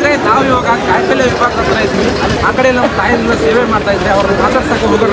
ಸ್ನೇಹಿತರೆ ನಾವು ಇವಾಗ ಕಾಯಿಪಲ್ಯ ವಿಭಾಗ ಹತ್ರ ಇದ್ವಿ. ಆ ಕಡೆ ನಮ್ಮ ತಾಯಿಯಿಂದ ಸೇವೆ ಮಾಡ್ತಾ ಇದ್ರೆ ಅವ್ರನ್ನ ಮಾತಾಡ್ಸಕ್ಕೆ ಹೋಗೋಣ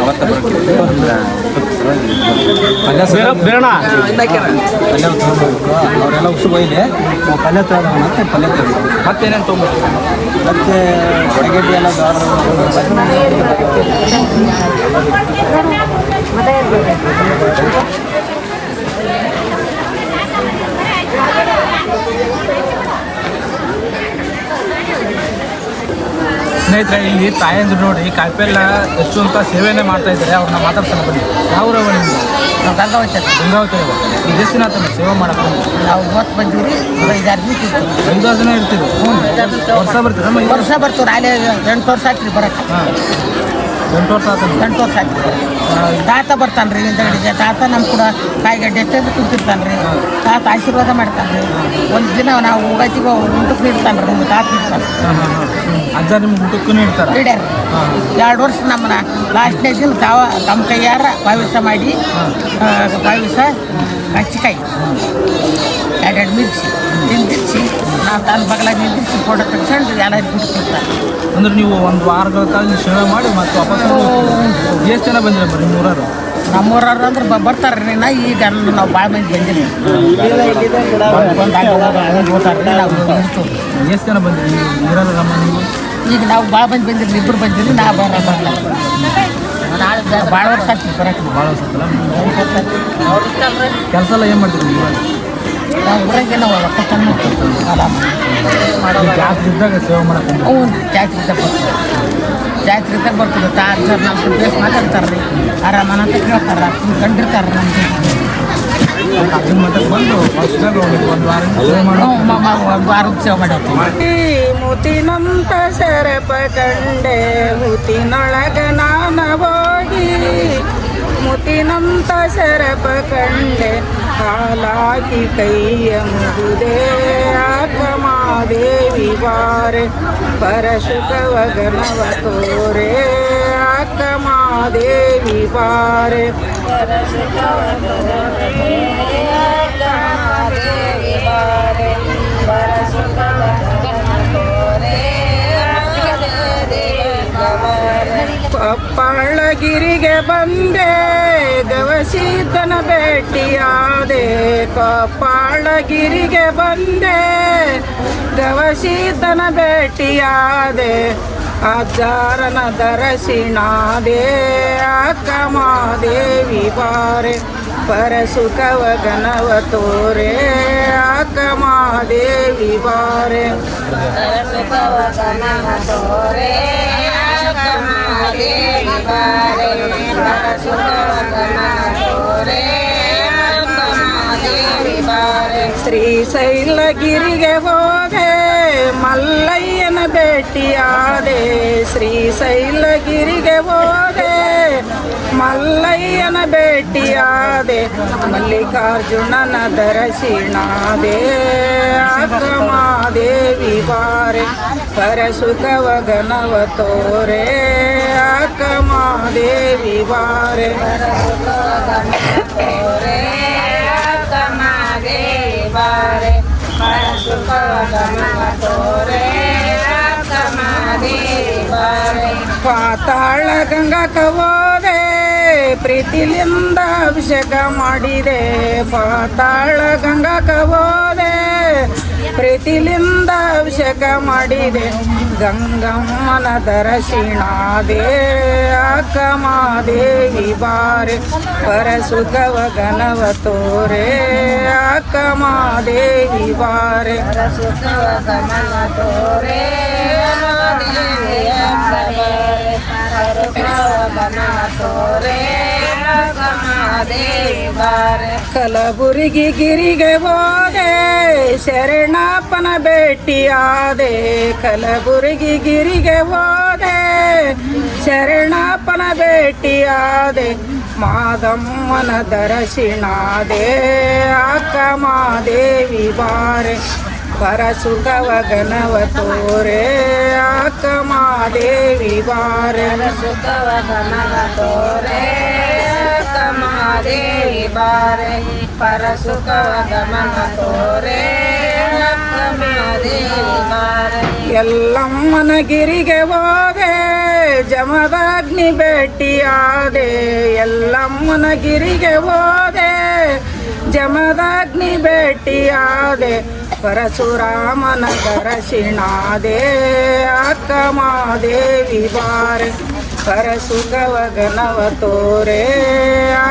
ಮಾಡ್ತಾರೆ? ಬೇಡ ಪಲ್ಯ ಅವರೆಲ್ಲ ಉಸು ಇದೆ ನಾವು ಪಲ್ಯ ತಗೋಣ ಮತ್ತೆ ಪಲ್ಯ ತಗೋಬೇಕು ಮತ್ತೇನೇನು ತೊಗೊಂಡು ಮತ್ತೆ ಹೊರಗಡ್ಡೆ ಎಲ್ಲ ಸ್ನೇಹಿತರೆ ಇಲ್ಲಿ ತಾಯಂದ್ರು ನೋಡಿ ಕಾಯಿಪಲ್ಯ ಹೆಚ್ಚು ಅಂತ ಸೇವೆನೇ ಮಾಡ್ತಾ ಇದ್ದಾರೆ. ಅವ್ರನ್ನ ಮಾತಾಡ್ಸೋಣ ಬನ್ನಿ. ಯಾವ ಊರವ ನಿಮ್ಗೆ ನಾವು ಗಂಗಾವತಿ ಗಂಗಾವತಿ ಇದು ಎಷ್ಟು ದಿನ ಆಯ್ತು ಸೇವೆ ಮಾಡಕ್ಕೆ ನಾವು ಮೂವತ್ತು ಬಂದಿವಿ ಐದಾರು ಇರ್ತೀವಿ. ಐದಾರು ಜನ ಇರ್ತೀವಿ ವರ್ಷ ಬರ್ತೀರ? ವರ್ಷ ಬರ್ತೀವಿ. ಅಲ್ಲೇ ಎಂಟು ವರ್ಷ ಆಯ್ತು ರೀ ಬರಕ್ಕೆ. ಹಾಂ. ಎಂಟು ವರ್ಷ ಆಯ್ತು ಎಂಟು ವರ್ಷ ಆಯ್ತು. ತಾತ ಬರ್ತಾನೆ ರೀ ಹಿಂದಗಡೆಗೆ ತಾತ ನಮ್ಮ ಕೂಡ ಕಾಯಿಗಡ್ಡೆ ಎಷ್ಟೆದ್ದು ಕುಂತಿರ್ತಾನೆ ರೀ ತಾತ ಆಶೀರ್ವಾದ ಮಾಡ್ತಾನೆ ರೀ ಒಂದು ದಿನ ನಾವು ಉಗಾತಿಗೆ ಊಟಕ್ಕೆ ನೀಡ್ತಾನೆ ರೀ ನಮ್ಮ ತಾತ ಇರ್ತಾನೆ ಹಾಂ ಅಜ್ಜ ನಿಮ್ಗೆ ಊಟಕ್ಕೂ ನೀಡ್ತಾರೆ? ಎರಡು ವರ್ಷ ನಮ್ಮನ್ನ ಲಾಸ್ಟ್ನೇ ದಿನ ತಾವ ತಮ್ಮ ಕೈಯಾರ ಪಾಯಸ ಮಾಡಿ ಪಾಯಸ ಕಚ್ಚಿಕಾಯಿ ತನ್ನ ಬಗಲಾಗ ನಿಂದಿರ್ಸಿ ಫೋಟೋ ತೆಗ್ಸ್ಕೊಂಡು ಎಲ್ಲರಿಗೂ ಬಿಡ್ತಿರ್ತಾರೆ ಅಂದ್ರೆ ನೀವು ಒಂದು ವಾರಗಳ ಕಾಲ ಸೇವೆ ಮಾಡಿ ಮತ್ತೆ ವಾಪಸ್ ಎಷ್ಟು ಜನ ಬಂದಿರ ಬರ್ರಿ ಮೂರರು ನಮ್ಮೂರವ್ರು ಅಂದ್ರೆ ಬರ್ತಾರೆ ರೀ ನಾ ಈಗ ನಾವು ಭಾಳ ಮಂದಿ ಬಂದಿರಿ ಎಷ್ಟು ಜನ ಬಂದಿರಿ? ನಮ್ಮ ನೀವು? ಈಗ ನಾವು ಭಾಳ ಮಂದಿ ಬಂದಿರಿ ಇಬ್ಬರು ಬಂದಿರಿ ನಾ ಬರ ಬರಲ್ಲ ನಾಳೆ ಭಾಳ ವರ್ಷ ಆಗ್ತೀವಿ ಬರಕ್ಕೆ ಭಾಳ ಸತ್ತಲ್ಲ ಕೆಲಸ ಎಲ್ಲ ಏನು ಮಾಡ್ತೀರಿ ನೀವು ನಾವು ಊರಾಗೆ ನಾವು ಒಕ್ಕಲ್ತನ ಮಾಡ್ತೀವಿ ಆರಾಮ. ಈ ಜಾತ್ರೆ ಇದ್ದಾಗ ಸೇವೆ ಮಾಡಕ್ಕೆ ಹ್ಞೂ ಜಾತ್ರೆ ಇದ್ದಾಗ ಬರ್ತದೆ ಜಾತ್ರೆ ಇದ್ದಾಗ ಬರ್ತದೆ ತಾರ್ ಸರ್ ನಮ್ಮ ಬೇಸ್ ಮಾತಾಡ್ತಾರೆ ರೀ. ಆರಾಮನ ಅಂತ ಕೇಳ್ತಾರೆ ಕಂಡಿರ್ತಾರೆ ನಮ್ಮ ಅರ್ಜುನ್ ಮಠಕ್ಕೆ ಬಂದು ಫಸ್ಟಾಗಿ ಹೋಗಿದ್ದು ಒಂದು ವಾರ ಸೇವೆ ಮಾಡಿ ಒಂದು ವಾರದ ಸೇವೆ ಮಾಡಿ ಮುತಿನಂತ ಸರಪ ಕಂಡೆ ಮೂತಿನೊಳಗ ನಾನ ಹೋಗಿ ಮುತಿನಂತ ಸರಪ ಕಂಡೆ. ಹಾಲಾಕಿ ಕೈಯ ಮುಗುದೇ ಆಕಮಾದೇವಿ ಬಾರೆ ಪರಶುಕವ ಗಣವ ತೋರೆ ಆಕಮಾದೇವಿ ಬಾರೆ ಕೊಪ್ಪಳಗಿರಿಗೆ ಬಂದೆ ಗವಸೀತನ ಭೇಟಿಯಾದೆ ಕೊಪ್ಪಳಗಿರಿಗೆ ಬಂದೆ. ಗವಸೀತನ ಭೇಟಿಯಾದೆ. ಅಜ್ಜಾರನ ದರಸಿಣಾದೆ ಅಕ್ಕಮಾದೇವಿ ಬಾರೆ. ಪರಸುಖವ ಗಣವ ತೋರೆ ಅಕ್ಕಮಾದೇವಿ ಬಾರೆ. ಪರಸುಖವ ಗಣವ ತೋರೆ ಅಕ್ಕಮಾದೇವಿ ಬಾರೆ. ಪರಸುಖವ ಗಣವ ಬಾರೆ ಶ್ರೀಶೈಲಗಿರಿಗೆ ಹೋದೆ ಮಲ್ಲಯ್ಯನ ಭೇಟಿಯಾದೆ ಶ್ರೀಶೈಲಗಿರಿಗೆ ಹೋದೆ ಮಲ್ಲಯ್ಯನ ಭೇಟಿಯಾದೆ ಮಲ್ಲಿಕಾರ್ಜುನನ ದರಸಿಣಾದೆ ಅಕ್ಕಮಾದೇವಿ ಬಾರೆ ಪರಸುಖವ ಗಣವ ತೋರೆ ಅಕ್ಕಮಾದೇವಿ ಬಾರೆ ಅಕ್ಕಮಾದೇವಿ ಅಕ್ಕಮಾದೇವಿ ಬಾರೆ. ಪಾತಾಳ ಗಂಗಾ ಕವೋದೆ ಪ್ರೀತಿಲಿಂದ ಅಭಿಷೇಕ ಮಾಡಿದೆ. ಪಾತಾಳ ಗಂಗಾ ಕವೋದೆ ಪ್ರೀತಿಲಿಂದ ಅಭಿಷೇಕ ಮಾಡಿದೆ. ಗಂಗಮ್ಮನ ದರ್ಶಿಣಾದೆ ಅಕ್ಕಮಾದೇವಿ ಬಾರೆ ಪರಸುಖವ ಗನವ ತೋರೆ ಅಕ್ಕಮಾದೇವಿ ಕಲಬುರಗಿ ಗಿರಿಗೆ ಹೋದೆ ಶರಣಪ್ಪನ ಭೇಟಿಯಾದೆ ಕಲಬುರಗಿ ಗಿರಿಗೆ ಹೋದೆ ಶರಣಪ್ಪನ ಭೇಟಿಯಾದೆ ಮಾದಮ್ಮನ ದರ್ಶಿಣಾದೆ ಅಕ್ಕ ಮಾದೇವಿ ಬಾರೆ. ಪರ ಸುಖವ ಗನವ ತೋರೆ ಅಕ್ಕ ಮಾದೇವಿ ಬಾರೆ. ಸುಖವ ಗನವ ತೋರೆ ಮಾದೇವಿ ಬಾರೆ ತೋರೆ ಅಕ್ಕ ಮಾದೇವಿ ಬಾರೆ. ಎಲ್ಲಮ್ಮನ ಗಿರಿಗೆ ಹೋದೆ, ಜಮದಾಗ್ನಿ ಭೇಟಿಯಾದೆ. ಎಲ್ಲಮ್ಮನ ಗಿರಿಗೆ ಹೋದೆ, ಜಮದಾಗ್ನಿ ಭೇಟಿಯಾದೆ. ಪರಶುರಾಮನ ದರ್ಶಿಣಾದೆ, ಅಕ್ಕ ಮಾದೇವಿ ಬಾರೆ. ಪರಸುಖವ ಗನವ ತೋರೆ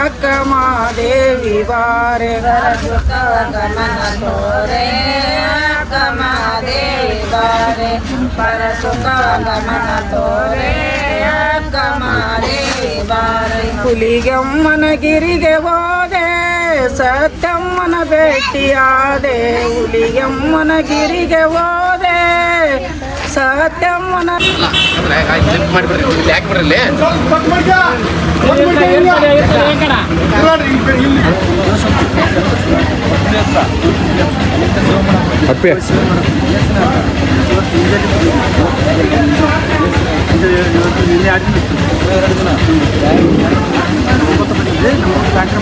ಅಕ್ಕ ಮಾದೇವಿ ಬಾರೆ. ಪರಸುಖವ ಗಮನ ತೋರೆ ಅಕ್ಕ ಮಾದೇವಿ ಬಾರೆ. ಪರಸುಖವ ಗಮನ ತೋರೆ ಅಕ್ಕ ಮಾದೇವಿ ಬಾರೆ. ಹುಲಿಗಮ್ಮನ ಗಿರಿಗೆ ಹೋದೆ ಸತ್ಯಮ್ಮನ ಭೇಟಿಯಾದೆ. ಹುಲಿಗಮ್ಮನ ಗಿರಿಗೆ ಹೋದೆ ಅಪ್ಪೆ ನಿನ್ನೆ ಆಡಿದ್ದು ರೆಡ್ ಟ್ರ್ಯಾಕ್ಟರ್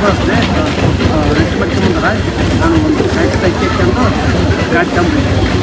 ರೆಸ್ಟ್ ಮಾಡ್ಕೊಂಬಂದ್ರೆ ನಾನು ಒಂದು ಅಕ್ಕಿ ಹಾಕ್ಕೊಂಡು ಗಾಡಿ ತಂಬಿದ್ದೆ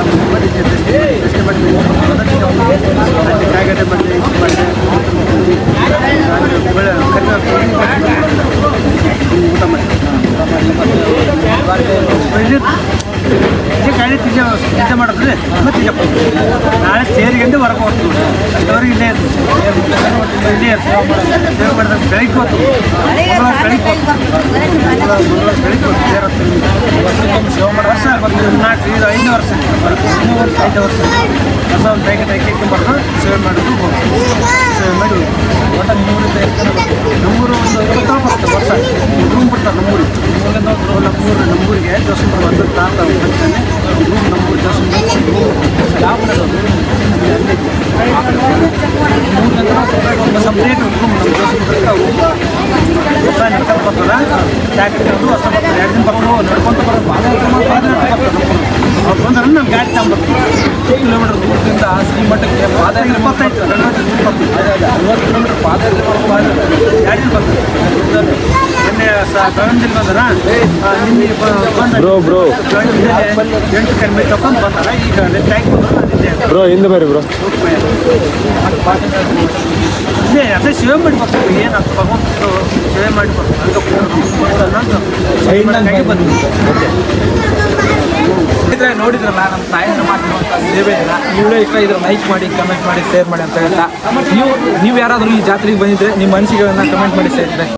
ಅಮ್ಮ ಹಿಂದೆ ಬರ್ರಿ ಇನ್ನು ಕಾಗಡೆ ಬಂದೆ ಊಟ ಮಾಡಿ. ಗಾಡಿ ತಿಂಜ ತಿಂಜ ಮಾಡಿದ್ರೆ ಮತ್ತೆ ತಿಂಜಪ್ಪ ನಾಳೆ ಸೇರಿಗೆಂದು ಹೊರಗೆ ಹೋಗ್ತೀವಿ ಅಷ್ಟವರೆಗೆ ಇಲ್ಲೇ ಇರ್ತೀವಿ ಇಲ್ಲೇ ಸೇವೆ ಮಾಡಿದ್ರೆ ಬೆಳಿಗ್ಗೆ ಮಂಗಳವಾರ ಬೆಳಿಗ್ಗೆ ಬೆಳಿಗ್ಗೆ ಹೋಗ್ತು ಸೇರ್ ವರ್ಷ ಒಂದು ನಾಲ್ಕು ಐದು ಐದು ವರ್ಷ ಐದು ವರ್ಷ ಹೊಸ ಒಂದು ಪ್ಯಾಕೆಟ್ ಹಾಕಿ ಬರೋದು ಸೇವೆ ಮಾಡೋದು ಸೇವೆ ಮಾಡಿ ಒಟ್ಟ ನೂರು ನಮ್ಮೂರು ಒಂದು ಇಪ್ಪತ್ತಾರು ಬರುತ್ತೆ ವರ್ಷ ರೂಮ್ ಬಿಡ್ತಾರೆ ನಮ್ಮೂರಿಗೆ ನಮ್ಮೂರು ನಮ್ಮೂರಿಗೆ ದರ್ಶನ ಬಂದು ತಾತ ಬರ್ತಾನೆ ನಮ್ಮೂರು ದೋಸಂಬರ ಯಾವ ಒಂದು ನಮ್ಮ ದರ್ಶನ ನಡ್ಕೊಂಡು ಬರ್ತದ ಟ್ಯಾಕ್ಟ್ರಿ ಅದು ಹೊಸ ಬರ್ತದೆ ಬರ್ಕೊಂಡು ನಡ್ಕೊಂತ ಬರೋದು ಪಾದಯಾತ್ರೆ ಅವ್ರು ಬಂದ್ರೆ ನಾನು ಗಾಡಿ ತಗೊಂಬರ್ತೀನಿ ಕಿಲೋಮೀಟರ್ ದೂರದಿಂದ ಶ್ರೀಮಠಕ್ಕೆ ಪಾದಯಾತ್ರೆ ಇಪ್ಪತ್ತೈದು ಅರವತ್ತು ಕಿಲೋಮೀಟರ್ ಪಾದಯಾತ್ರೆ ಮಾಡೋದು ಗಾಡಿ ಬರ್ತದೆ ನಿನ್ನೆ ಬೆಳಂದಿಲ್ ಬಂದರ ಬ್ರೋ ಬ್ರೋ. ಎಂಟು ಕಡಿಮೆ ತಗೊಂಡು ಬಂದಾರ ಈಗ ಟ್ಯಾಂಕ್ ಬ್ರೋ ಹಿಂದೆ ಬರ್ರಿ ಬ್ರೋ. ಇಲ್ಲೇ ಅದೇ ಸೇವೆ ಮಾಡ್ಬೇಕು. ಏನು ಅದು ತಗೊಂಡು ಸೇವೆ ಮಾಡ್ಬೇಕು. ಸೇವೆ ಮಾಡೋಕ್ಕಾಗಿ ಬಂದ್ವಿ ನೋಡಿದ್ರಲ್ಲ ನಮ್ಮ ತಾಯಿನ ಮಾಡಿರುವಂಥ ಸೇವೆಯನ್ನ ಇಲ್ಲ. ಇಷ್ಟ ಇದ್ರೆ ಲೈಕ್ ಮಾಡಿ ಕಮೆಂಟ್ ಮಾಡಿ ಶೇರ್ ಮಾಡಿ ಅಂತ ಹೇಳ್ತಾ. ನೀವು ನೀವು ಯಾರಾದರೂ ಈ ಜಾತ್ರೆಗೆ ಬಂದಿದ್ರೆ ನಿಮ್ಮ ಅನಿಸಿಕೆಗಳನ್ನ ಕಮೆಂಟ್ ಮಾಡಿ ಸ್ನೇಹಿತರೆ